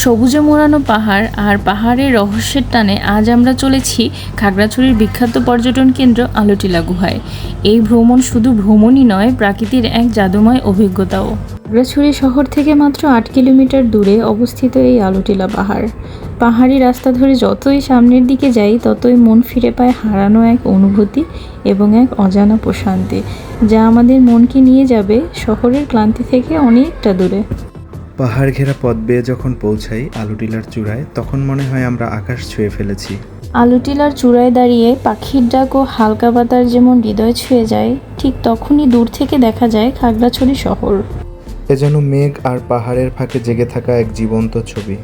সবুজে মোড়ানো পাহাড় আর পাহাড়ের রহস্যের টানে আজ আমরা চলেছি খাগড়াছড়ির বিখ্যাত পর্যটন কেন্দ্র আলোটিলা গুহায় এই ভ্রমণ শুধু ভ্রমণই নয়, প্রাকৃতির এক জাদুময় অভিজ্ঞতাও। খাগড়াছড়ি শহর থেকে মাত্র আট কিলোমিটার দূরে অবস্থিত এই আলোটিলা পাহাড়। পাহাড়ি রাস্তা ধরে যতই সামনের দিকে যাই, ততই মন ফিরে পায় হারানো এক অনুভূতি এবং এক অজানা প্রশান্তি, যা আমাদের মনকে নিয়ে যাবে শহরের ক্লান্তি থেকে অনেকটা দূরে। পাহাড় ঘেরা পথ বেয়ে যখন পৌঁছাই আলুটিলার চূড়ায় তখন মনে হয় আমরা আকাশ ছুঁয়ে ফেলেছি। আলুটিলার চূড়ায় দাঁড়িয়ে পাখির ডাক ও হালকা বাতার যেমন হৃদয় ছুঁয়ে যায় ঠিক তখনই দূর থেকে দেখা যায় খাগড়াছড়ি শহর। এ যেন মেঘ আর পাহাড়ের ফাঁকে জেগে থাকা এক জীবন্ত ছবি।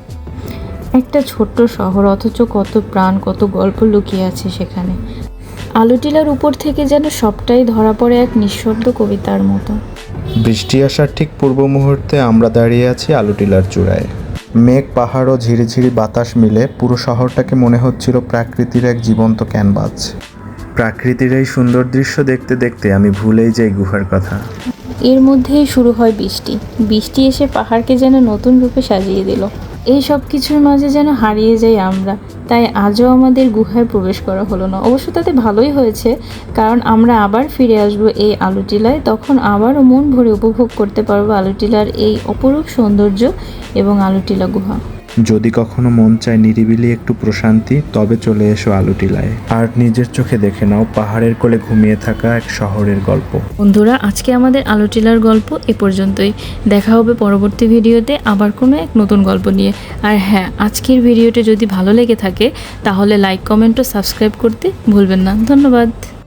একটা ছোট্ট শহর অথচ কত প্রাণ কত গল্প লুকিয়ে আছে সেখানে। আলুটিলার উপর থেকে যেন সবটাই ধরা পড়ে এক নিঃশব্দ কবিতার মতো। বৃষ্টি আসার ঠিক পূর্ব মুহূর্তে আমরা দাঁড়িয়ে আছি আলুটিলার চূড়ায়। মেঘ, পাহাড় ও ঝিরিঝিরি বাতাস মিলে পুরো শহরটাকে মনে হচ্ছিল প্রাকৃতির এক জীবন্ত ক্যানভাস। প্রাকৃতির এই সুন্দর দৃশ্য দেখতে দেখতে আমি ভুলেই যাই গুহার কথা। এর মধ্যেই শুরু হয় বৃষ্টি। বৃষ্টি এসে পাহাড়কে যেন নতুন রূপে সাজিয়ে দিল। এই সব কিছুর মাঝে যেন হারিয়ে যাই আমরা। তাই আজও আমাদের গুহায় প্রবেশ করা হলো না। অবশ্য তাতে ভালোই হয়েছে, কারণ আমরা আবার ফিরে আসব এই আলুটিলায়। তখন আবারও মন ভরে উপভোগ করতে পারব আলুটিলার এই অপরূপ সৌন্দর্য এবং আলুটিলা গুহা। যদি কখনো মন চায় নিরিবিলি একটু প্রশান্তি, তবে চলে এসো আলুটিলায়। আর নিজের চোখে দেখে নাও পাহাড়ের কোলে ঘুমিয়ে থাকা এক শহরের গল্প। বন্ধুরা, আজকে আমাদের আলোটিলার গল্প এ পর্যন্তই। দেখা হবে পরবর্তী ভিডিওতে আবার কোনো এক নতুন গল্প নিয়ে। আর হ্যাঁ আজকের ভিডিওটি যদি ভালো লেগে থাকে, তাহলে লাইক কমেন্ট ও সাবস্ক্রাইব করতে ভুলবেন না। ধন্যবাদ।